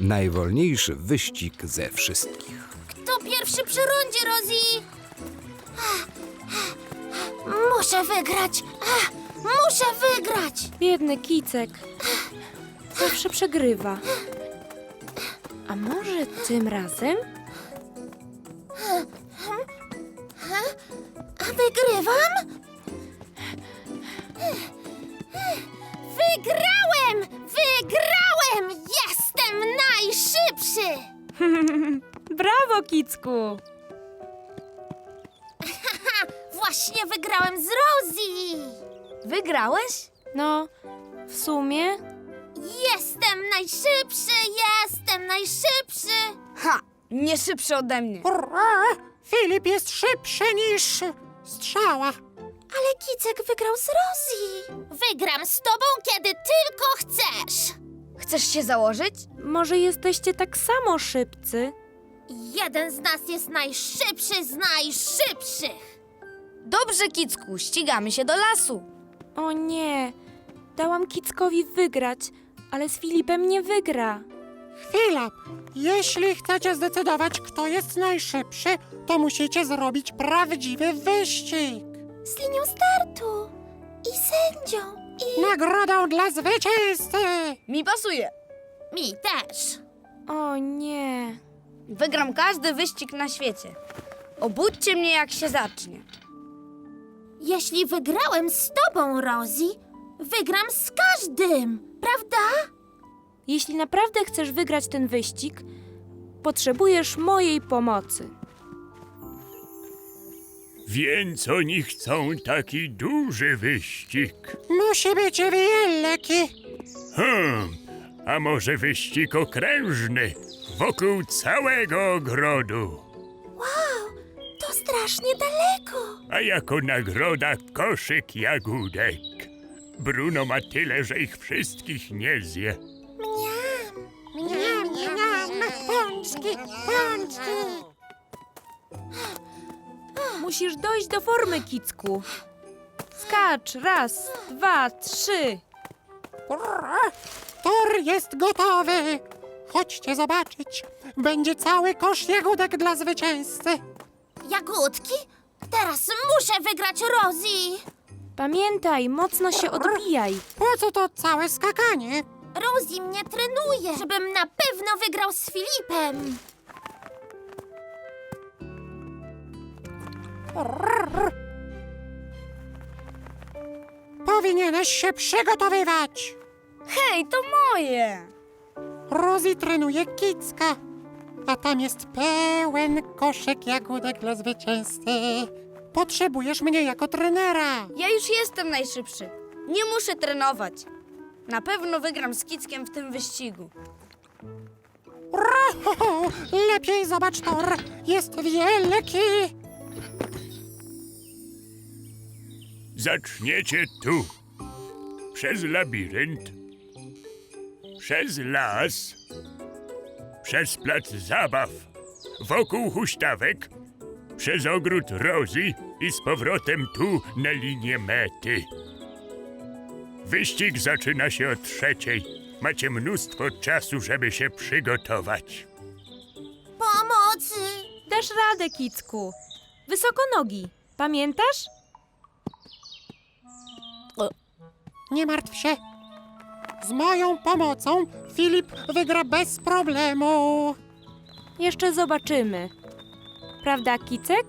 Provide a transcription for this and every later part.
Najwolniejszy wyścig ze wszystkich. Kto pierwszy przy rundzie, Rosie? Muszę wygrać! Muszę wygrać! Biedny kicek. Zawsze przegrywa. A może tym razem? A wygrywam? Wygrałem! Wygrałem! Jestem najszybszy! Brawo, kicku! Właśnie wygrałem z Rosie! Wygrałeś? No, w sumie Jestem najszybszy! Jestem najszybszy! Ha! Nie szybszy ode mnie. Filip jest szybszy niż strzała. Ale Kicek wygrał z Rosie! Wygram z tobą, kiedy tylko chcesz! Chcesz się założyć? może jesteście tak samo szybcy? Jeden z nas jest najszybszy z najszybszych! Dobrze, Kicku, ścigamy się do lasu. O nie, dałam kickowi wygrać, ale z Filipem nie wygra. Chwila. Jeśli chcecie zdecydować, kto jest najszybszy, to musicie zrobić prawdziwy wyścig. Z linią startu! I sędzią! I Nagrodą dla zwycięzcy! Mi pasuje. mi też! O nie. Wygram każdy wyścig na świecie. Obudźcie mnie, jak się zacznie. Jeśli wygrałem z tobą, Rosie, wygram z każdym, prawda? Jeśli naprawdę chcesz wygrać ten wyścig, potrzebujesz mojej pomocy. Więc oni chcą taki duży wyścig. Musi być wielki. Hmm, a może wyścig okrężny wokół całego ogrodu? Wow, to strasznie daleko! A jako nagroda koszyk jagódek. Bruno ma tyle, że ich wszystkich nie zje. Mniam! Miam, miam, pączki, pączki. Musisz dojść do formy, kicku. Skacz, raz, dwa, trzy. Tor jest gotowy. Chodźcie zobaczyć. Będzie cały kosz jagódek dla zwycięzcy. Jagódki? Teraz muszę wygrać Rosie! Pamiętaj, mocno się odbijaj. Po co to całe skakanie? Rosie mnie trenuje, żebym na pewno wygrał z Filipem! Powinieneś się przygotowywać. Hej, to moje! Rosie trenuje kicka, a tam jest pełen koszyk jagódek dla zwycięzcy. Potrzebujesz mnie jako trenera. Ja już jestem najszybszy. Nie muszę trenować. Na pewno wygram z Kickiem w tym wyścigu. Roho, lepiej zobacz tor. Jest wielki. Zaczniecie tu. Przez labirynt. Przez las. Przez plac zabaw. Wokół huśtawek. Przez ogród Rozy i z powrotem tu na linię mety. Wyścig zaczyna się o trzeciej. Macie mnóstwo czasu, żeby się przygotować. Pomocy! Dasz radę, kicku. Wysoko nogi. Pamiętasz? Nie martw się. Z moją pomocą Filip wygra bez problemu. Jeszcze zobaczymy. Prawda, kicek?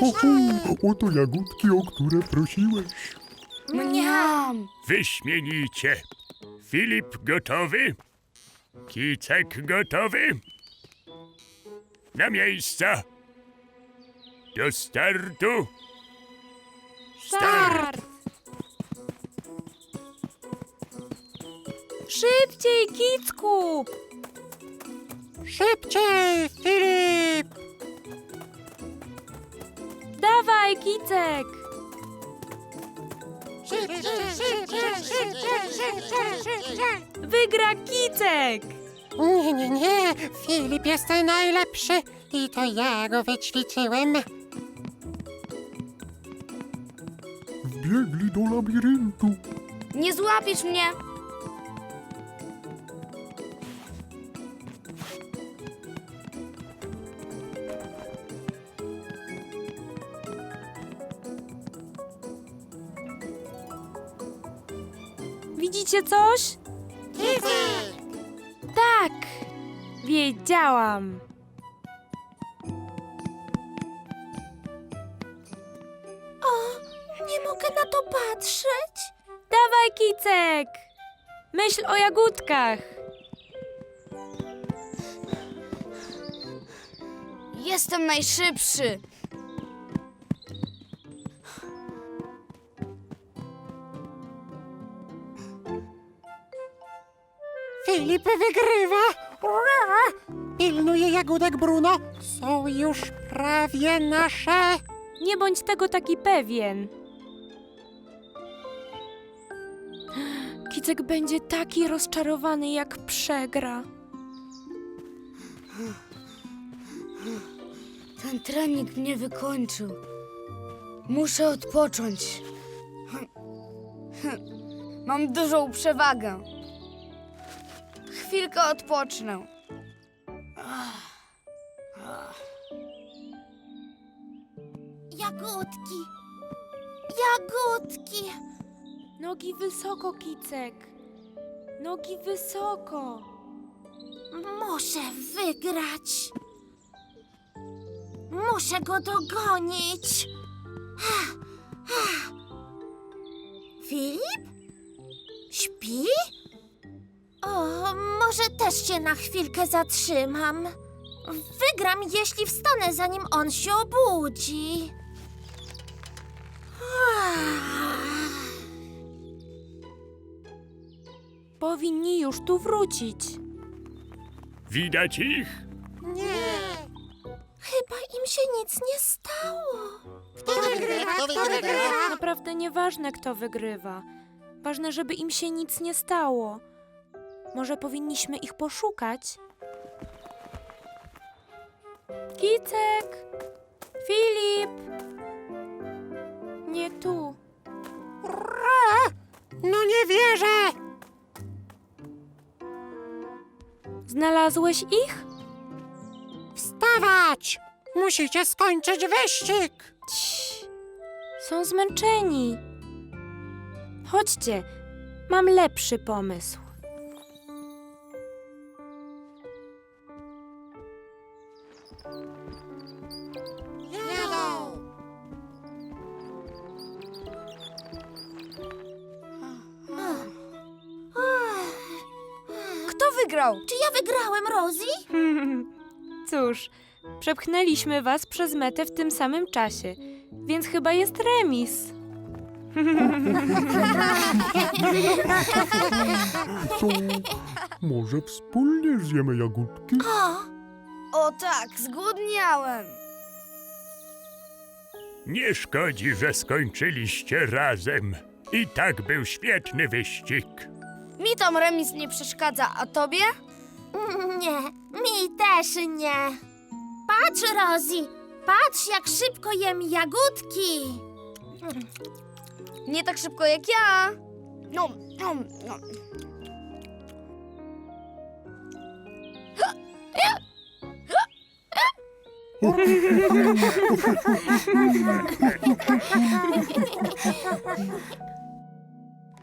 Wyścig! Uhu, oto jagódki, o które prosiłeś. Mniam! Wyśmienicie. Filip gotowy? Kicek gotowy? Na miejsca. Do startu. Start! Szybciej, kicku! Szybciej, Filip! Dawaj, Kicek! Szybciej, szybciej, szybciej, szybciej, szybciej! Wygra Kicek! Nie, nie, nie, Filip jest najlepszy i to ja go wyćwiczyłem. Wbiegli do labiryntu. Nie złapiesz mnie! Widzicie coś? Tak! Wiedziałam! Nie mogę na to patrzeć. Dawaj, Kicek! Myśl o jagódkach! Jestem najszybszy! Filip wygrywa! Ura! Pilnuje jagódek Bruno. Są już prawie nasze. Nie bądź tego taki pewien. Kicek będzie taki rozczarowany, jak przegra. Ten trening mnie wykończył. Muszę odpocząć. Mam dużą przewagę. Chwilkę odpocznę. Jagódki. Jagódki. Nogi wysoko, Kicek. Nogi wysoko. Muszę wygrać. Muszę go dogonić. Filip? Śpi? Może też się na chwilkę zatrzymam. Wygram, jeśli wstanę, zanim on się obudzi. Powinni już tu wrócić. Widać ich? Nie. Chyba im się nic nie stało. Kto wygrywa? Kto wygrywa? Naprawdę nieważne, kto wygrywa. Ważne, żeby im się nic nie stało. Może powinniśmy ich poszukać? Kicek! Filip! Nie tu. No nie wierzę! Znalazłeś ich? Wstawać! Musicie skończyć wyścig! Cii. Są zmęczeni. Chodźcie, mam lepszy pomysł. Wygrał? Czy ja wygrałem, Rosie? Cóż, przepchnęliśmy was przez metę w tym samym czasie, więc chyba jest remis. Co? Może wspólnie zjemy jagódki? O, O tak, zgłodniałem. Nie szkodzi, że skończyliście razem. I tak był świetny wyścig. Mi tam remis nie przeszkadza, a tobie? nie, mi też nie. Patrz, Rosie, patrz, jak szybko jem jagódki. Nie tak szybko jak ja. No, no, no.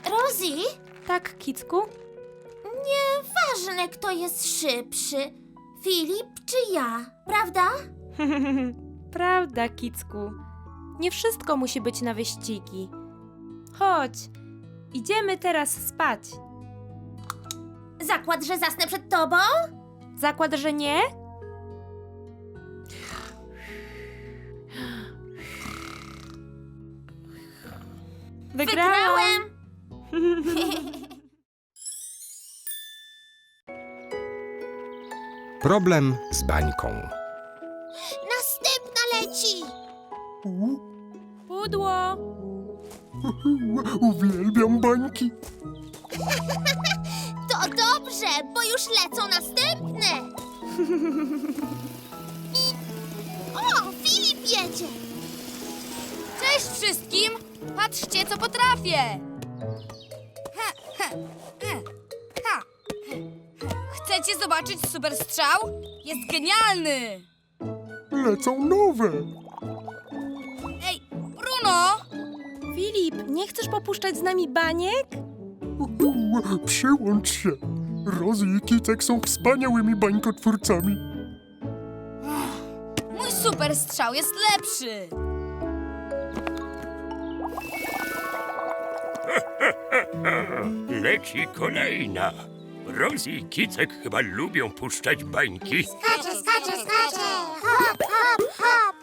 Rosie, Tak, Kicku? nieważne, kto jest szybszy, Filip czy ja, prawda? Prawda, Kicku. Nie wszystko musi być na wyścigi. Chodź, idziemy teraz spać. Zakład, że zasnę przed tobą? Zakład, że nie? Wygrałam! Wygrałem. Problem z bańką. Następna leci! Pudło! Uwielbiam bańki. To dobrze, bo już lecą następne! O, Filip jedzie! Cześć wszystkim! Patrzcie, co potrafię! Chcecie zobaczyć super strzał? Jest genialny! Lecą nowe. Ej, Bruno! Filip, nie chcesz popuszczać z nami baniek? Uhu, Przyłącz się. Rozy i Kicek są wspaniałymi bańkotwórcami. Mój super strzał jest lepszy! Leci kolejna. Rozy i Kicek chyba lubią puszczać bańki. Skacze, skacze, skacze! Hop, hop, hop!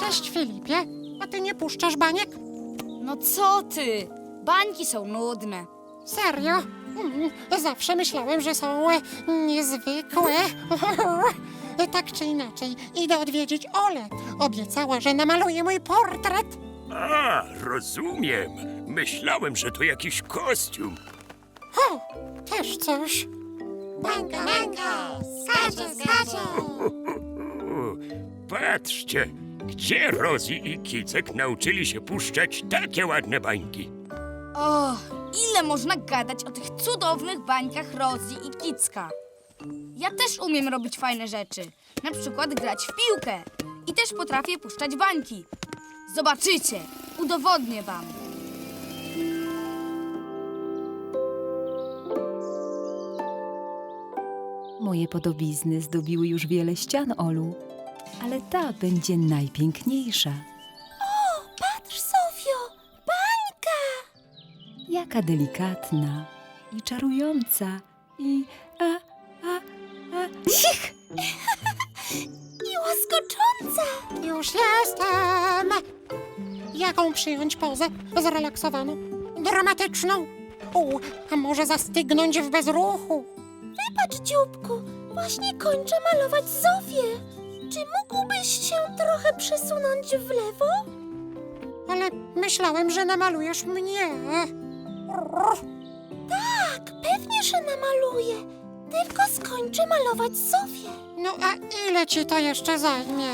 Cześć, Filipie. A ty nie puszczasz baniek? No co ty? Bańki są nudne. Serio? Mm, Zawsze myślałem, że są e, niezwykłe. E, Tak czy inaczej, idę odwiedzić Olę. Obiecała, że namaluje mój portret. A, rozumiem. Myślałem, że to jakiś kostium. O, też coś. Bańka, bańka! Skacze, skacze! Patrzcie, gdzie Rozy i Kicek nauczyli się puszczać takie ładne bańki. O, ile można gadać o tych cudownych bańkach Rozy i Kicka. Ja też umiem robić fajne rzeczy. Na przykład grać w piłkę. I też potrafię puszczać bańki. Zobaczycie, udowodnię wam. Moje podobizny zdobiły już wiele ścian, Olu, ale ta będzie najpiękniejsza. Patrz, Sofio! Bańka! Jaka delikatna i czarująca i a, a, a, cich! I łaskocząca! Już jestem. Jaką przyjąć pozę? Zrelaksowaną? Dramatyczną? U, a może zastygnąć w bezruchu? Wybacz, dzióbku, właśnie kończę malować Zofię. Czy mógłbyś się trochę przesunąć w lewo? Ale myślałem, że namalujesz mnie. Tak, pewnie, że namaluję. Tylko skończę malować Zofię. No a ile ci to jeszcze zajmie?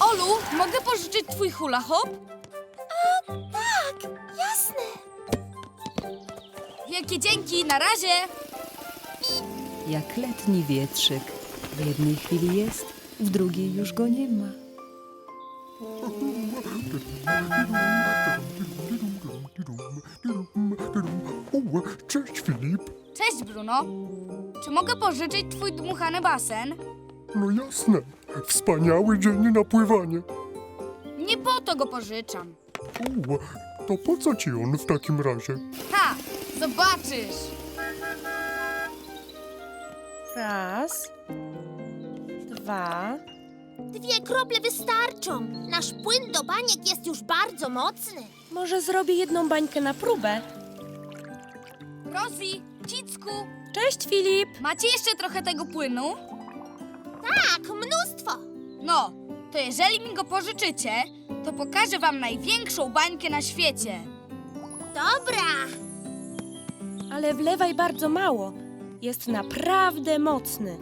Olu, mogę pożyczyć twój hula hop? Tak, jasne. Wielkie dzięki, na razie! Jak letni wietrzyk. W jednej chwili jest, w drugiej już go nie ma. O, cześć Filip. Cześć, Bruno. Czy mogę pożyczyć twój dmuchany basen? No jasne. Wspaniały dzień na pływanie. Nie po to go pożyczam. O, to po co ci on w takim razie? Ha! Zobaczysz! Raz, dwa, Dwie krople wystarczą. Nasz płyn do baniek jest już bardzo mocny. może zrobię jedną bańkę na próbę. Rozi, Cicku, Cześć, Filip! macie jeszcze trochę tego płynu? Tak, mnóstwo. No, to jeżeli mi go pożyczycie, to pokażę wam największą bańkę na świecie. Dobra. Ale wlewaj bardzo mało. Jest naprawdę mocny.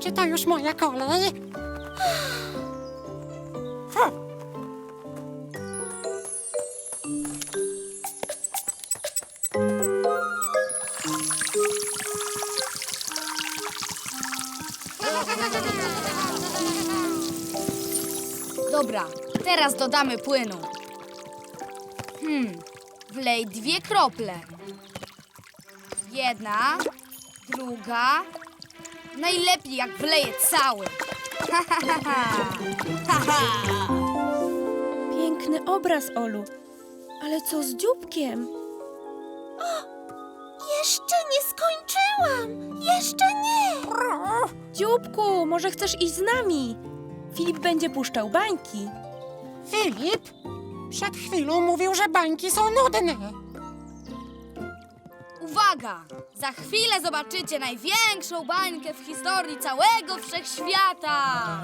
Czy to już moja kolej? Dobra, teraz dodamy płynu. Hmm, wlej dwie krople. Jedna, druga. Najlepiej jak wleję cały. Ha, ha, ha, ha. Ha. Piękny obraz, Olu. Ale co z dzióbkiem? Jeszcze nie skończyłam. Jeszcze nie. Czubku, może chcesz iść z nami? Filip będzie puszczał bańki. Filip, przed chwilą mówił, że bańki są nudne. Uwaga! Za chwilę zobaczycie największą bańkę w historii całego wszechświata!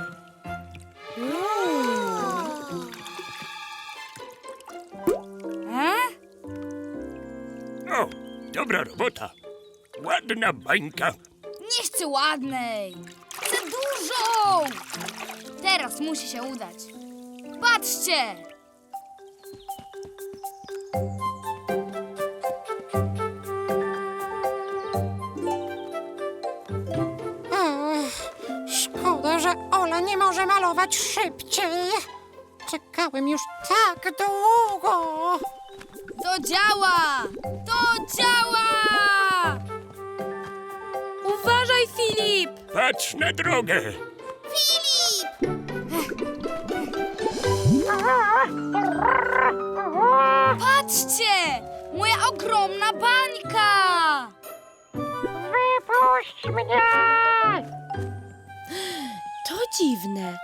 E? O, dobra robota. Ładna bańka. Nie chcę ładnej! Chcę dużą! Teraz musi się udać. Patrzcie! Ech, szkoda, że Ola nie może malować szybciej. Czekałem już tak długo. To działa! To działa! Uważaj, Filip! Patrz na drogę. Patrzcie! Moja ogromna bańka! Wypuść mnie! To dziwne.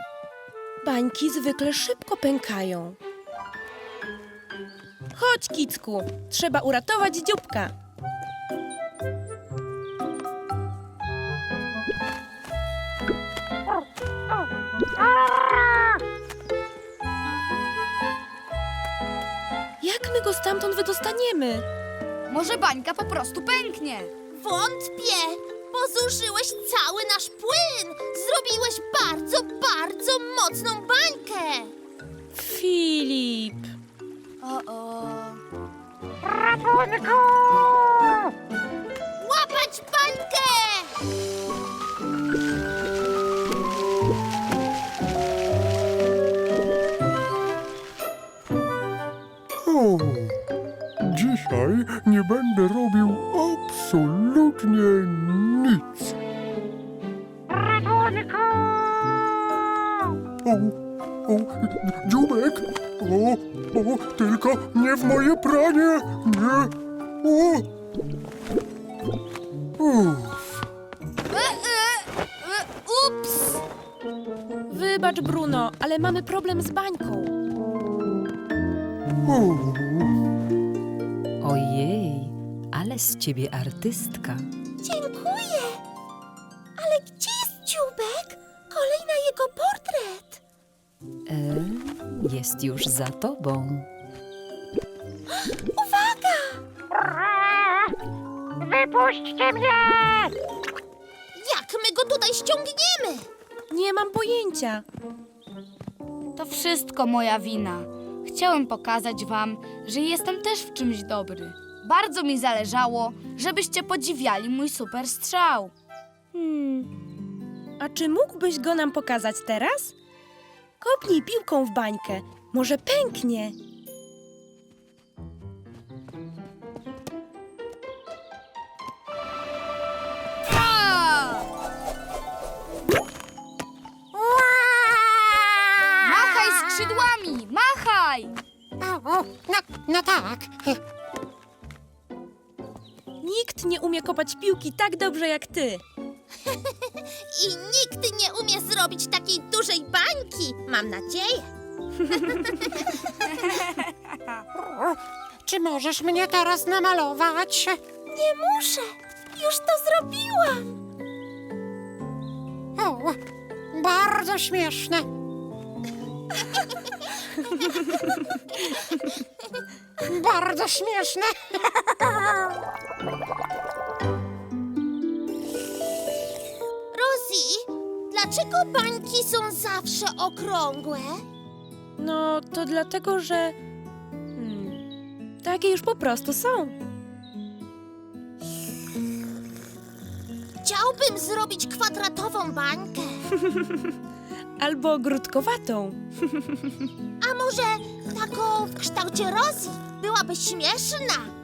Bańki zwykle szybko pękają. Chodź, Kicku, trzeba uratować dzióbka. Jak my go stamtąd wydostaniemy? Może bańka po prostu pęknie. Wątpię, bo zużyłeś cały nasz płyn. Zrobiłeś bardzo, bardzo mocną bańkę. Filip. O, o. Ratunku! Nie będę robił absolutnie nic. Ratunku! O, o, dziubek! O, o, tylko nie w moje pranie! Nie! O! Uff, E, e, e, ups! Wybacz, Bruno, ale mamy problem z bańką. o. Ojej, ale z ciebie artystka. Dziękuję. Ale gdzie jest dzióbek? Kolej na jego portret. E, jest już za tobą. Uwaga! Wypuśćcie mnie! Jak my go tutaj ściągniemy? Nie mam pojęcia. To wszystko moja wina. Chciałem pokazać wam, że jestem też w czymś dobry. Bardzo mi zależało, żebyście podziwiali mój super strzał. Hmm. A czy mógłbyś go nam pokazać teraz? Kopnij piłką w bańkę. Może pęknie. Machaj skrzydłami! Machaj! O, o, no, no tak. Nikt nie umie kopać piłki tak dobrze jak ty. I nikt nie umie zrobić takiej dużej bańki. Mam nadzieję. Czy możesz mnie teraz namalować? Nie muszę. Już to zrobiłam. O, bardzo śmieszne. bardzo śmieszne. Rosie, dlaczego bańki są zawsze okrągłe? No, to dlatego, że. Hmm, takie już po prostu są. Chciałbym zrobić kwadratową bańkę. Albo ogródkowatą. A może taką w kształcie Rosie? Byłaby śmieszna.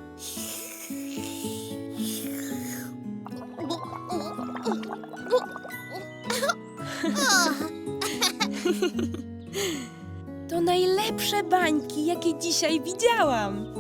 To najlepsze bańki, jakie dzisiaj widziałam.